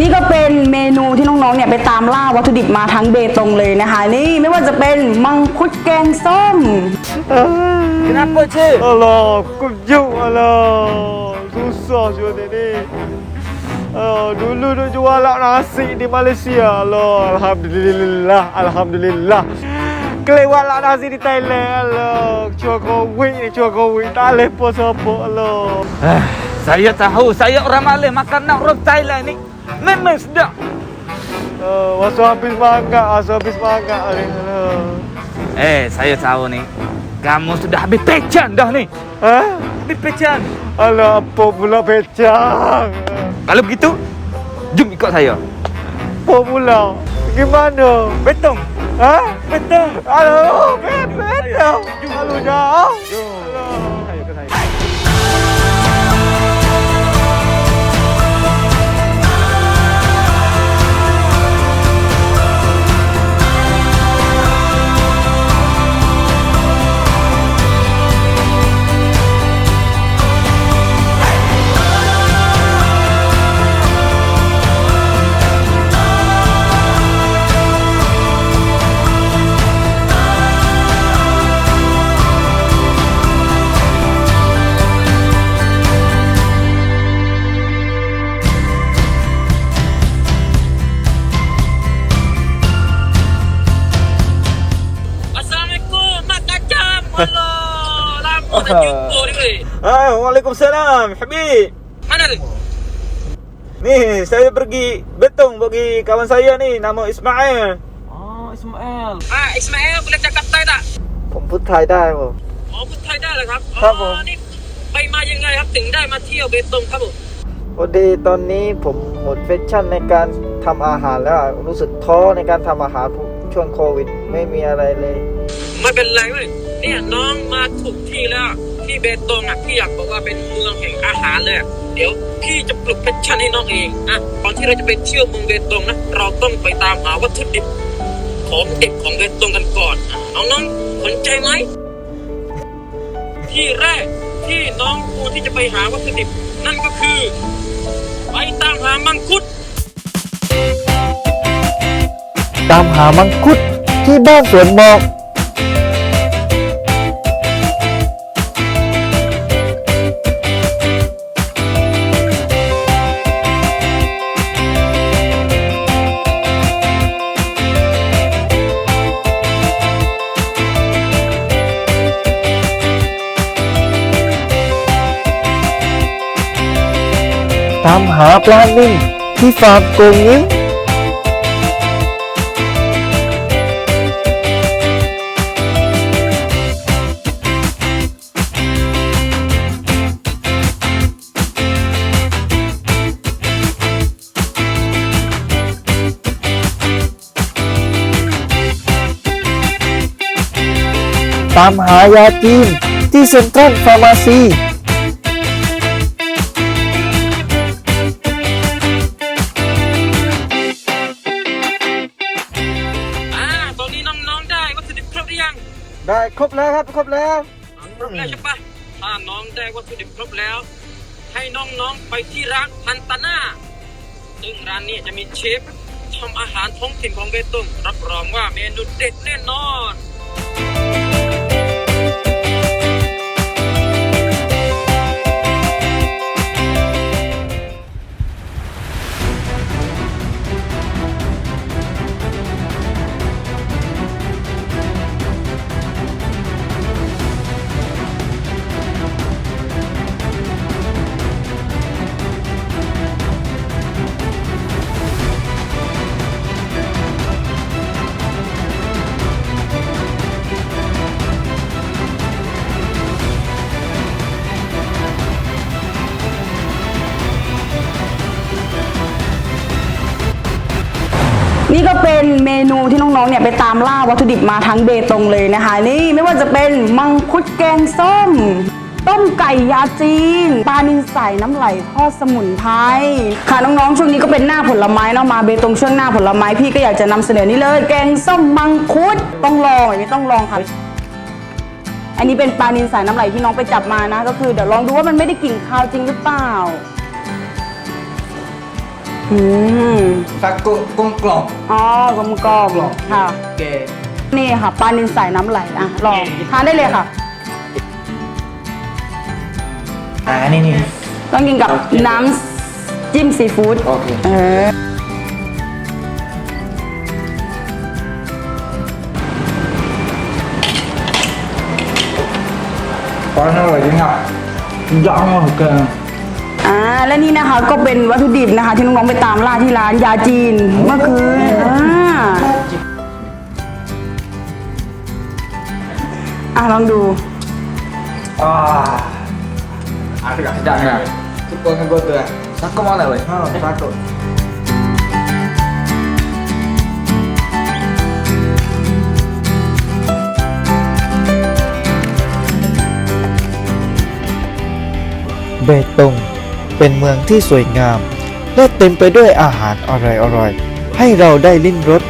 นี่ก็เป็นเมนูที่น้องๆเนี่ยไปตามล่าวัตถุดิบมาทั้งเบตงเลยนะคะ นี่ไม่ว่าจะเป็นมังคุดแกงส้ม Kenapa cik? Alah, kejut alah. Susah juga ni. Uh, dulu duk jual lak nasi di Malaysia. Alah, alhamdulillah, alhamdulillah. Kelewat lak nasi di Thailand. Alah, cua covid ni, cua covid. Tak boleh pun siapa. Alah. Ah, saya tahu, saya orang Malay makan nak orang Thailand ni memang sedap. Uh, masa habis semangat, masa habis semangat ni. Alah. Eh, saya tahu ni. Kamu sudah habis pecan dah ni. Ha? Habis pecan. Alah, apa pula pecang? Kalau begitu, jom ikut saya. Apa pula? Gimana? Betong. Ha? Betong. Aduh, betul. Aduh, jauh. Saya Ah, Waalaikumsalam, Habib. Mana tu? Ni, saya pergi Betong bagi kawan saya ni nama Ismail. Oh Ismail Ah Ismail boleh cakap Thai tak? ผมพูดไทยได้ป่ะ อ๋อพูดไทยได้เหรอครับครับผม อ๋อนี่ไปมายังไงครับถึงได้มาเที่ยวเบตงครับผมพอดีตอนนี้ผมหมดแฟชั่นในการทำอาหารแล้วอะรู้สึกท้อในการทำอาหารช่วงโควิด ไม่มีอะไรเลย ไม่เป็นไรเว้ยเนี่ยน้องมาถูกที่แล้ว ที่เบตงอะพี่อยากบอกว่าเป็นเมืองแห่งอาหารเลยเดี๋ยวพี่จะปลุกแพชชั่นให้น้องเองอะก่อนที่เราจะไปเที่ยวเมืองเบตงนะเราต้องไปตามหาวัตถุดิบของเด็ดของเบตงกันก่อนน้องๆสนใจไหมที่แรกที่น้องควรที่จะไปหาวัตถุดิบ นั่นก็คือ ไปตามหามังคุด ตามหามังคุดที่บ้านสวนหมอก ตามหาปลานิ่มที่ฟาร์มโกงยิ้มตามหายาจีนที่เซ็นทรัลฟาร์มาซี ได้ครบแล้วครับครบแล้วครบแล้วใช่ปะถ้าน้องได้วัตถุดิบครบแล้ว ให้น้องๆไปที่ร้านพันตาน่าซึ่งร้านนี้จะมีเชฟทำอาหารท้องถิ่นของเบตงรับรองว่าเมนูเด็ดแน่นอน นี่ก็เป็นเมนูที่น้องๆเนี่ยไปตามล่าวัตถุดิบมาทั้งเบตงเลยนะคะ นี่ไม่ว่าจะเป็นมังคุดแกงส้ม ต้มไก่ยาจีนปลานินใสน้ำไหลทอดสมุนไพรค่ะน้องๆช่วงนี้ก็เป็นหน้าผลไม้เนาะมาเบตงช่วงหน้าผลไม้พี่ก็อยากจะนำเสนอนี่เลย แกงส้มมังคุดต้องลองอันนี้ต้องลองค่ะอันนี้เป็นปลานินสายน้ำไหลที่น้องไปจับมานะ ก็คือเดี๋ยวลองดูว่ามันไม่ได้กลิ่นคาวจริงหรือเปล่า อืม Sako kongklong. อ๋อกลมกลมๆค่ะ Okey. นี่ค่ะปลานินสายน้ำไหลอะลองทานได้เลยค่ะ Ah ni ni. ต้องกินกับน้ำจิ้มซีฟู้ดโอเค เออ Panas lagi ngap. Jangan ke. อ่า และนี่นะคะก็เป็นวัตถุดิบนะคะ ที่น้องๆไปตามล่าที่ร้านยาจีนเมื่อคืนอะลองดู Ah. Ada tak sedap ni? Cuba dengan gua tu lah. Sako mana weh? Ha, sako. เบตง เป็นเมืองที่สวยงาม และเต็มไปด้วยอาหารอร่อยๆ ให้เราได้ลิ้มรส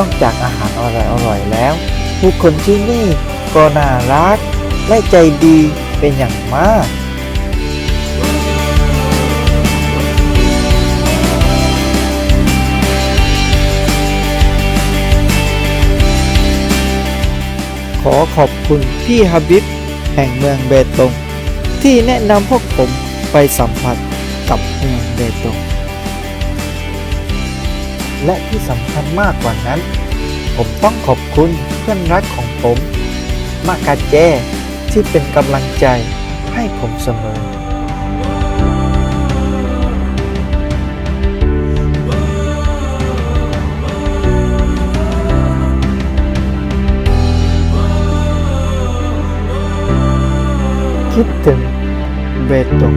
นอกจากอาหารอร่อยๆแล้ว ผู้คนที่นี่ก็น่ารักและใจดีเป็นอย่างมากขอขอบคุณพี่ฮับบิบแห่งเมืองเบตงที่แนะนำพวกผมไปสัมผัสกับเมืองเบตง และที่สำคัญมากกว่านั้น ผมต้องขอบคุณเพื่อนรักของผม มากาเจที่เป็นกำลังใจให้ผมเสมอคิดถึงเบตง